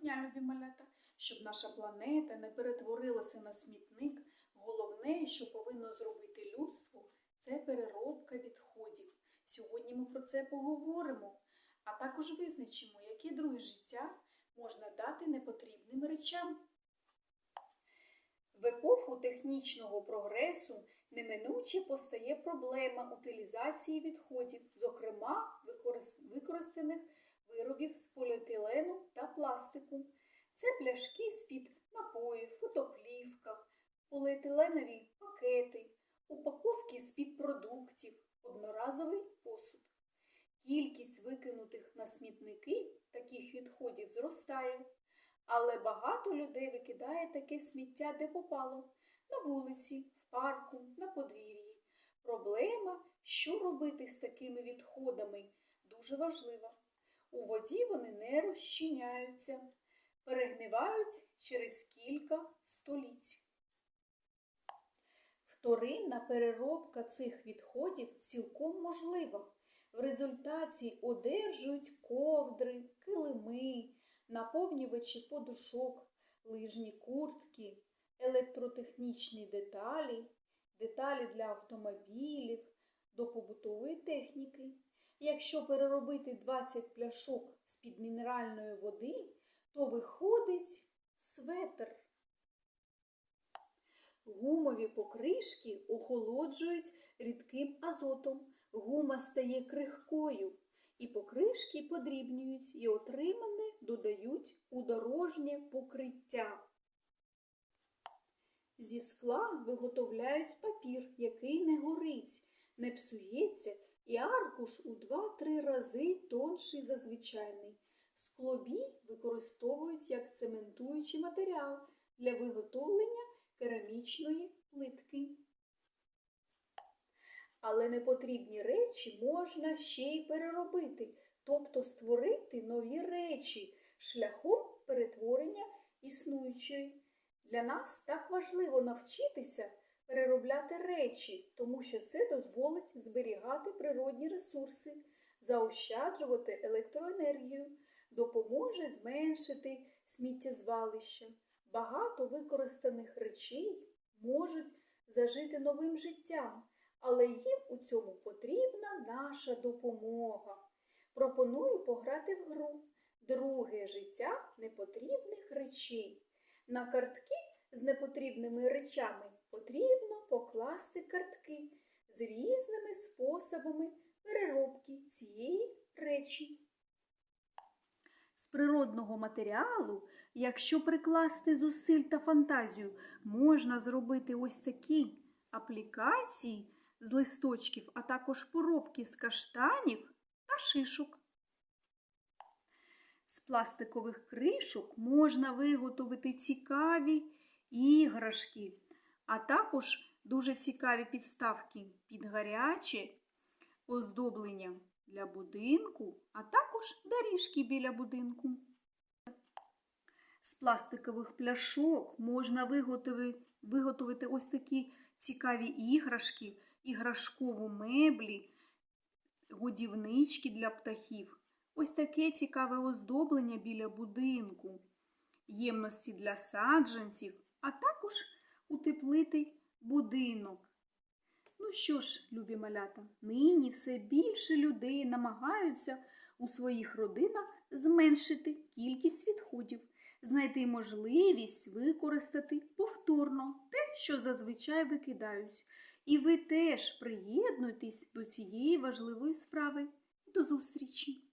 дня, любі малята! Щоб наша планета не перетворилася на смітник, головне, що повинно зробити людство, це переробка відходів. Сьогодні ми про це поговоримо, а також визначимо, яке друге життя можна дати непотрібним речам. В епоху технічного прогресу неминуче постає проблема утилізації відходів, зокрема використ- використаних виробів з поліетилену та пластику. Це пляшки з-під напоїв, фотоплівка, поліетиленові пакети, упаковки з-під продуктів, одноразовий посуд. Кількість викинутих на смітники таких відходів зростає, але багато людей викидає таке сміття, де попало на вулиці, в парку, на подвір'ї. Проблема, що робити з такими відходами, дуже важлива. У воді вони не розчиняються, перегнивають через кілька століть. Вторинна переробка цих відходів цілком можлива. В результаті одержують ковдри, килими, наповнювачі подушок, лижні куртки, електротехнічні деталі, деталі для автомобілів, до побутової техніки. Якщо переробити 20 пляшок з-під мінеральної води, то виходить светр. Гумові покришки охолоджують рідким азотом. Гума стає крихкою, і покришки подрібнюють і отримане додають у дорожнє покриття. Зі скла виготовляють папір, який не горить, не псується, і аркуш у 2-3 рази тонший за звичайний. Склобій використовують як цементуючий матеріал для виготовлення керамічної плитки. Але непотрібні речі можна ще й переробити, тобто створити нові речі шляхом перетворення існуючої. Для нас так важливо навчитися переробляти речі, тому що це дозволить зберігати природні ресурси, заощаджувати електроенергію, допоможе зменшити сміттєзвалище. Багато використаних речей можуть зажити новим життям, але їм у цьому потрібна наша допомога. Пропоную пограти в гру Друге життя непотрібних речей. На картки з непотрібними речами потрібно покласти картки з різними способами переробки цієї речі. З природного матеріалу, якщо прикласти зусиль та фантазію, можна зробити ось такі аплікації з листочків, а також поробки з каштанів та шишок. З пластикових кришок можна виготовити цікаві іграшки, а також дуже цікаві підставки під гаряче оздоблення для будинку, а також доріжки біля будинку. З пластикових пляшок можна виготовити, виготовити ось такі цікаві іграшки, іграшкову меблі, годівнички для птахів. Ось таке цікаве оздоблення біля будинку, ємності для саджанців, а також утеплити будинок. Ну що ж, любі малята, нині все більше людей намагаються у своїх родинах зменшити кількість відходів, знайти можливість використати повторно те, що зазвичай викидають. І ви теж приєднуйтесь до цієї важливої справи. До зустрічі!